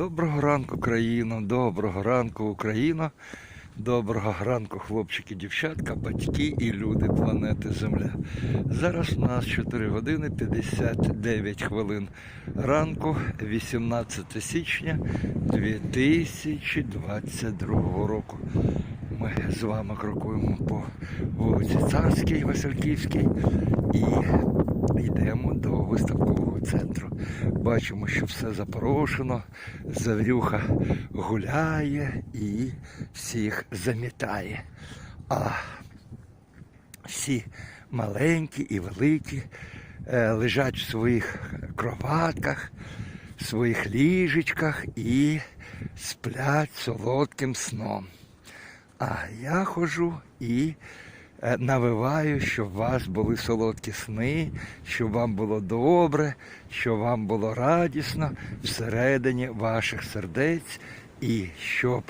Доброго ранку, країно, доброго ранку, Україна. Доброго ранку, хлопчики, дівчатка, батьки і люди планети Земля. Зараз у нас 4 години 59 хвилин ранку, 18 січня 2022 року. Ми з вами крокуємо по вулиці Царській, Васильківській і йдемо до виставкового центру. Бачимо, що все запорошено, завірюха гуляє і всіх замітає. А всі маленькі і великі е, лежать в своїх кроватках, в своїх ліжечках і сплять солодким сном. А я ходжу і навиваю, щоб у вас були солодкі сни, щоб вам було добре, щоб вам було радісно всередині ваших сердець і щоб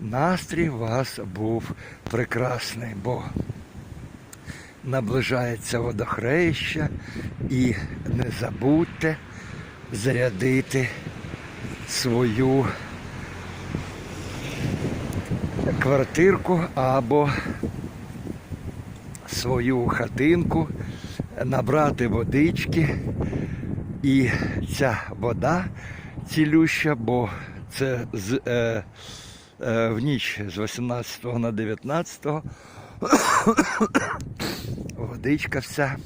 настрій у вас був прекрасний, бо наближається водохреща і не забудьте зарядити свою квартирку або свою хатинку, набрати водички. І ця вода цілюща, бо це з, е, е, в ніч з 18 на 19 водичка вся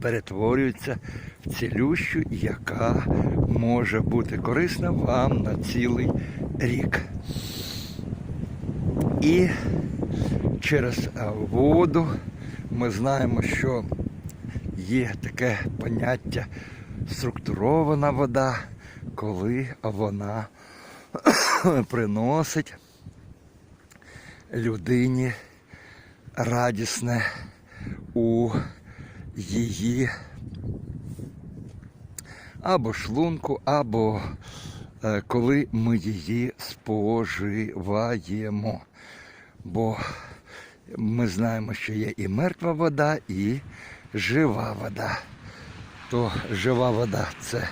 перетворюється в цілющу, яка може бути корисна вам на цілий рік. І через е, воду ми знаємо, що є таке поняття структурована вода, коли вона приносить людині радісне у її або шлунку, або е, коли ми її споживаємо. Бо ми знаємо, що є і мертва вода, і жива вода. То жива вода це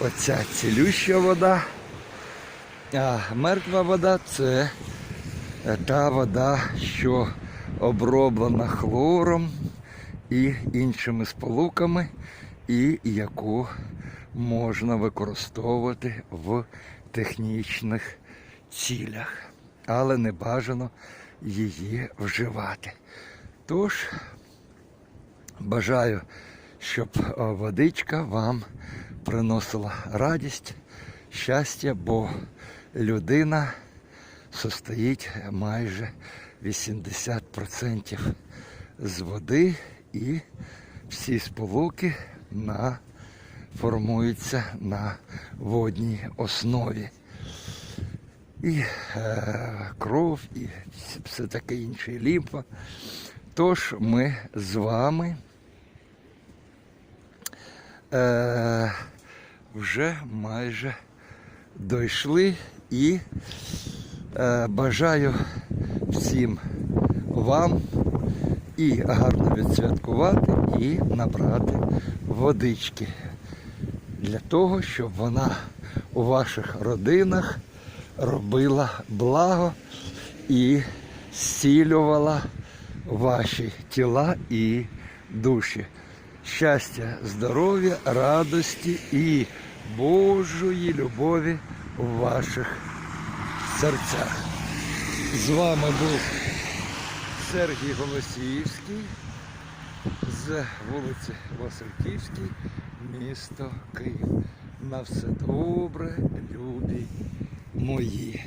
оця цілюща вода, а мертва вода це та вода, що оброблена хлором і іншими сполуками, і яку можна використовувати в технічних цілях, але не бажано її вживати. Тож бажаю, щоб водичка вам приносила радість, щастя, бо людина состоїть майже 80% з води і всі сполуки на, формуються на водній основі. І е, кров, і все таке інше, лімфа. Тож ми з вами е, вже майже дійшли і е, бажаю всім вам і гарно відсвяткувати, і набрати водички для того, щоб вона у ваших родинах робила благо і зцілювала ваші тіла і душі. Щастя, здоров'я, радості і Божої любові у ваших серцях. З вами був Сергій Голосіївський з вулиці Васильківській, місто Київ. На все добре, любі мої.